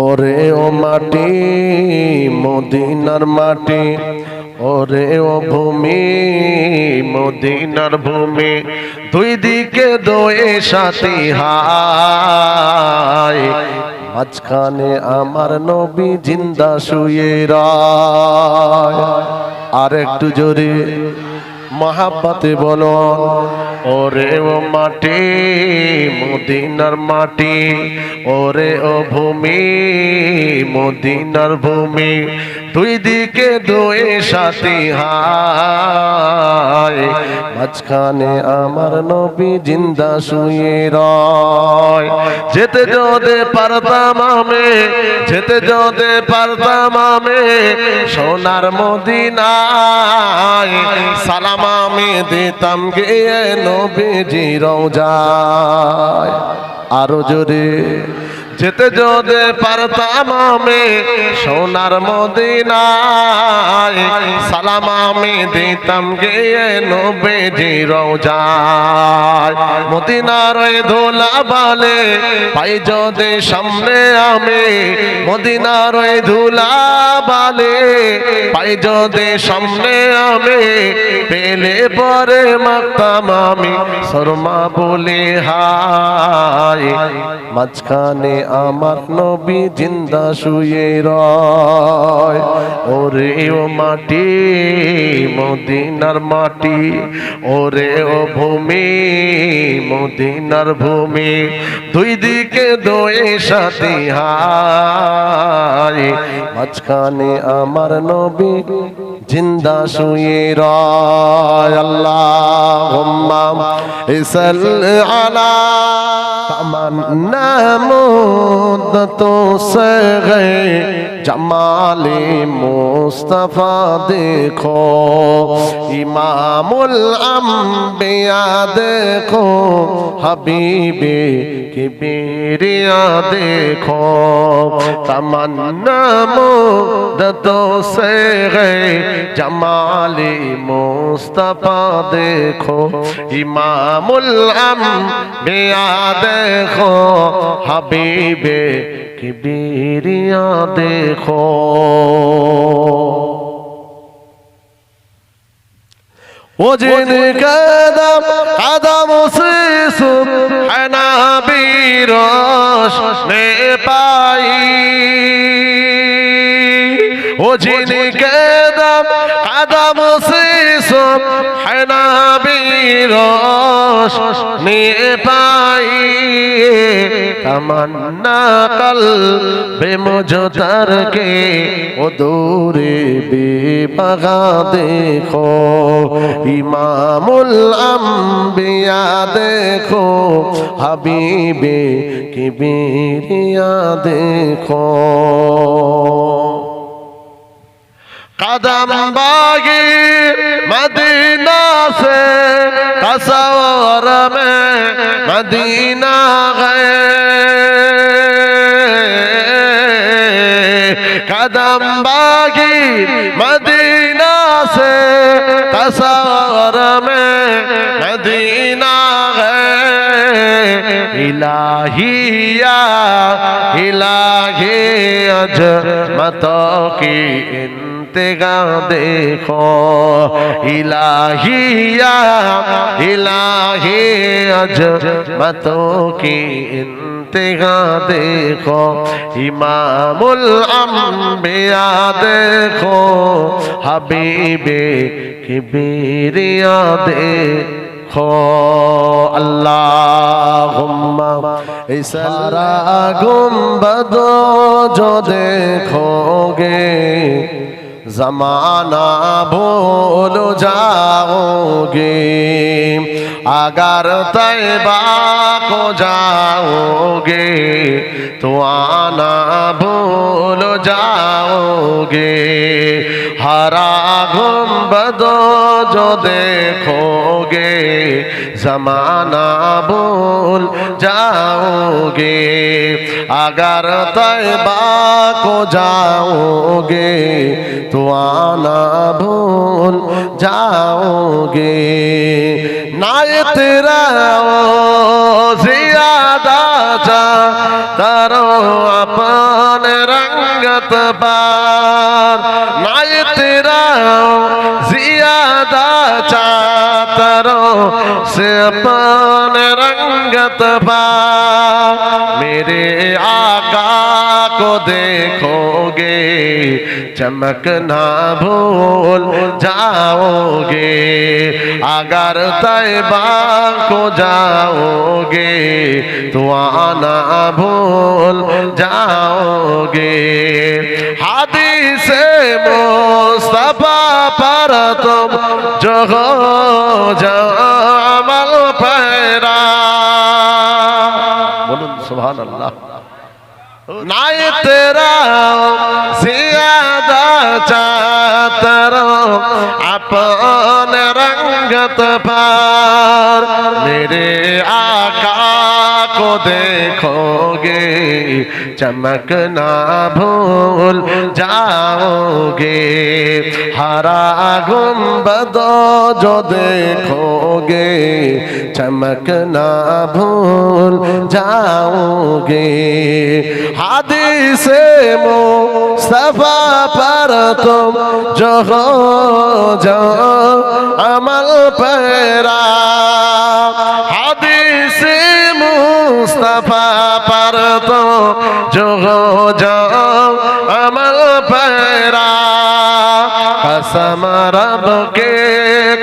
ওরে ও মাটি মদিনার মাটি। ওরে ও ভূমি মদিনার ভূমি। দুই দিকে দোয়ে সাথী হায়। মাঝখানে আমার নবী জিন্দা শুয়ে রায়। আর একটু জোরে মহাব্বাতে বলো ওরে ও মাটি, মদিনার মাটি। ওরে ও ভূমি, মদিনার ভূমি। দুই দিকে দুই সাথী হায়। মাঝখানে আমার নবী জিন্দা শুয়ে রয়। যেতে যদি পারতাম আমি, যেতে যদি পারতাম আমি, সোনার মদিনায় সালাম আমি দিতাম গিয়ে নবীজি রওজায়। আরও জোরে। যেতে যদি পারতাম আমি সোনার মদিনায় সালাম আমি দিতাম গিয়ে নবীজি রওজায় মদিনার ধুলা বালে পাই যদি সামনে আমি, মদিনার ধুলা বালে পাই যদি সামনে আমি, পেলে পরে মাখতাম আমি, শর্মা বলে, হায়, মাঝখানে আমার নবী জিন্দা শুয়ে রয়। ওরে ও মাটি, মদিনার মাটি। ওরে ও ভূমি, মদিনার ভূমি। দুই দিকে দোয়ে সাথী হায়। মাঝখানে আমার নবী জিন্দা শুয়ে আল্লাহ আলা محمود تو سے گئے جمال مصطفیٰ دیکھو امام الانبیاء دیکھو حبیب کی بیریاں دیکھو تمنا مدتوں سے گئے জমালে মোস্তফা দেখো ইমামুল আম বেয়া দেখো হাবিবে কিবিরিয়া দেখো। ও জিন কদম আদম হেনাবির নিয়ে পাই তমন্না কল বেমজ তরকে ও দূরে বেবগা দেখো, ইমামুল আম্বিয়া দেখো, হাবিবে কিবিরিয়া দেখো। কদম বাগী مدینہ گئے قدم باگی مدینہ سے تصور میں مدینہ گئے الہیہ، الہی عجمتوں کی ان ইস্তেগা দেখো। ইলাহিয়া, ইলাহি আজ মত কি গা দেখো। ইমামুল আম্বিয়া দেখো। হাবিবে কিবিরিয়া দেখো। আল্লাহুম্মা, এই সারা গুম্বদ যদে খোগে زمانہ بھول جاؤ گے اگر طیبہ کو جاؤ گے تو آنا بھول جاؤ گے ہرا گنبدو جو دیکھو گے जमाना भूल जाओगे अगर तैबा को जाओगे तो आना भूल जाओगे ना ये तेरा ओ ज्यादा जा तारो अपन रंगत बार नाय तेरा जियादा سے اپنے رنگت پا میرے آقا کو دیکھو گے چمکنا بھول جاؤ گے۔ اگر طیبہ کو جاؤ گے تو آنا بھول جاؤ گے۔ حدیث مصطفیٰ پر تم جو ہو جاؤ সুবহান আল্লাহ নাই তেরা জিয়াদা চাতর আপন রঙ্গত পার মেরে আকা کو دیکھو گے چمکنا بھول جاؤ گے ہرا گنبدو جو دیکھو گے چمکنا بھول جاؤ گے حدیث مصطفیٰ پر تم جو ہو جاؤ، عمل پیرا۔ رب کے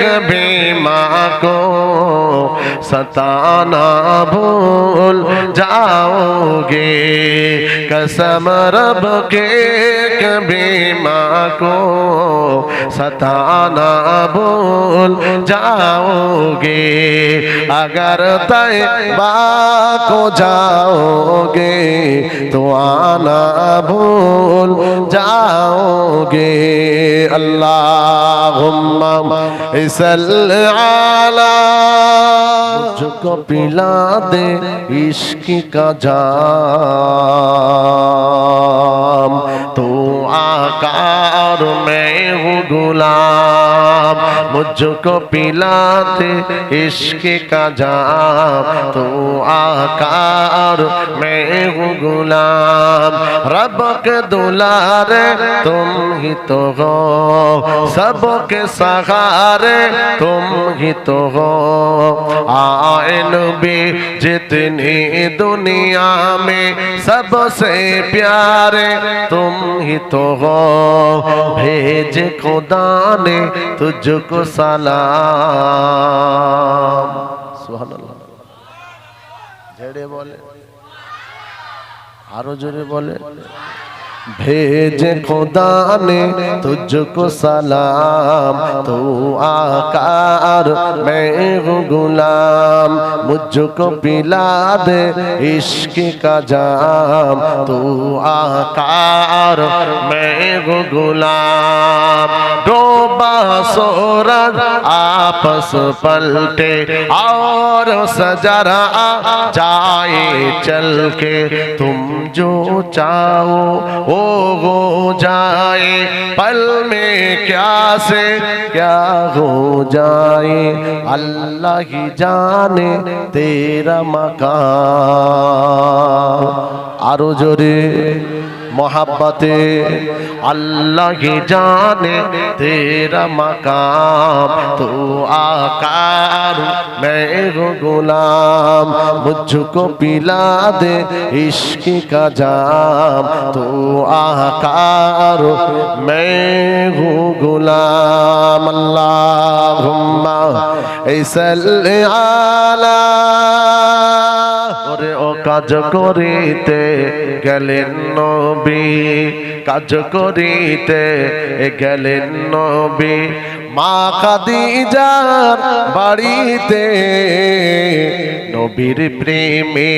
کبھی ماں کو ستانا بھول جاؤ گے۔ قسم رب کے کبھی ماں کو ستانا بھول جاؤ گے اگر طیبہ کو جاؤ گے تو آنا بھول جاؤ گے اللہم اسل عالی مجھ کو پلا دے عشق کا جان तो आकार मैं हूँ गुलाम मुझको पिला दे इश्क का जाम तो आकार मैं हूँ गुलाम रब के दुलारे तुम ही तो हो सबके सहारे तुम ही तो हो आयन भी जितनी दुनिया में सबसे प्यारे तुम ही तो हो भेज खुदा ने तुझको सलाम सुभान अल्लाह ঝেড়ে বলে আরো জোরে বলে भेज खुदा ने तुझको सलाम तू आकार मैं हूँ गुलाम मुझको पिला दे इश्क का जाम तू आकार मैं हूँ गुलाम صبح آپس پلٹے اور سجرہ جائے چل کے تم جو چاہو وہ ہو جائے پل میں کیا سے کیا ہو جائے اللہ ہی جانے تیرا مکان آرو جو رہے मोहब्बते अल्लाह ही जाने तेरा मकाम तू आकार मैं हूँ गुलाम मुझको पिला दे इश्क का जाम तू आकार मैं हूँ गुलाम अल्लाहुम्मा इसल आला ওরে ও কাজ করিতে গেলেন নবী। কাজ করিতে গেলেন নবী। মা খাদিজার বাড়িতে নবীর প্রেমে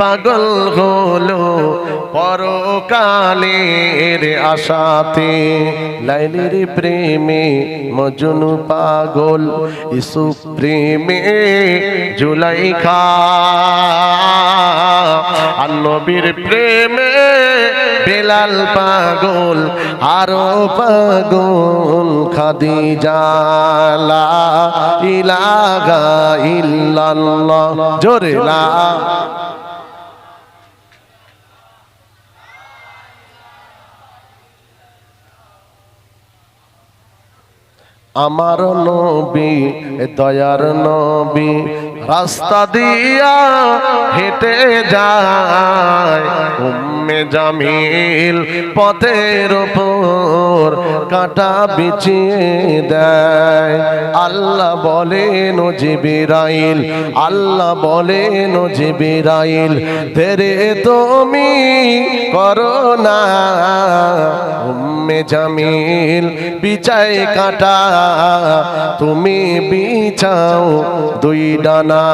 পাগল হলো পরকালের আশাতে। লাইলির প্রেমে মজনু পাগল ইসু প্রেমে জুলাইখা। আর নবীর প্রেমে বেলাল পাগল আরও পাগল জালা ইলাগা ইল্লাল্লাহ। জোরে লা। আমার নবী দয়ার নবী রাস্তা দিয়া হেঁটে যায় উম্মে জামিল পথের ওপর কাটা বিছিয়ে দেয়। আল্লাহ বলেন, ও জিবিরাইল, আল্লাহ বলেন, ও জিবিরাইল, তেরে তুমি করো না। উম্মে জামিল, বিছায় কাটা, তুমি বিছাও দুই ডানা।